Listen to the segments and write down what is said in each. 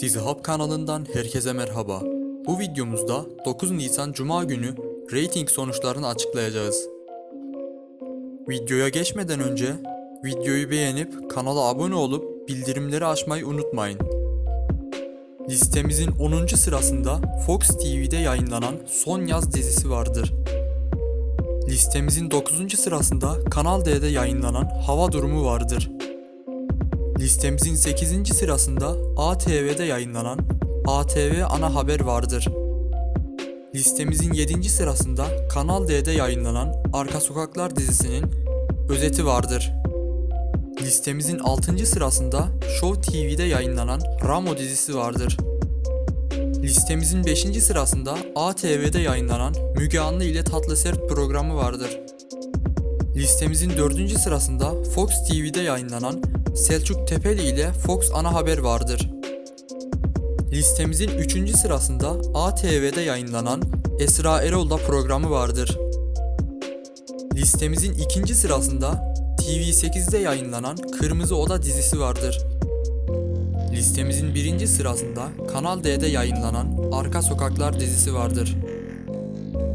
Dizi Hub kanalından herkese merhaba. Bu videomuzda 9 Nisan Cuma günü rating sonuçlarını açıklayacağız. Videoya geçmeden önce videoyu beğenip kanala abone olup bildirimleri açmayı unutmayın. Listemizin 10. sırasında Fox TV'de yayınlanan Son Yaz dizisi vardır. Listemizin 9. sırasında Kanal D'de yayınlanan Hava Durumu vardır. Listemizin 8. sırasında ATV'de yayınlanan ATV Ana Haber vardır. Listemizin 7. sırasında Kanal D'de yayınlanan Arka Sokaklar dizisinin özeti vardır. Listemizin 6. sırasında Show TV'de yayınlanan Ramo dizisi vardır. Listemizin 5. sırasında ATV'de yayınlanan Müge Anlı ile Tatlı Sert programı vardır. Listemizin 4. sırasında Fox TV'de yayınlanan Selçuk Tepeli ile Fox Ana Haber vardır. Listemizin 3. sırasında ATV'de yayınlanan Esra Erol'da programı vardır. Listemizin 2. sırasında TV8'de yayınlanan Kırmızı Oda dizisi vardır. Listemizin 1. sırasında Kanal D'de yayınlanan Arka Sokaklar dizisi vardır.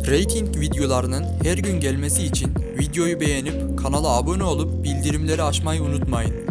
Rating videolarının her gün gelmesi için videoyu beğenip kanala abone olup bildirimleri açmayı unutmayın.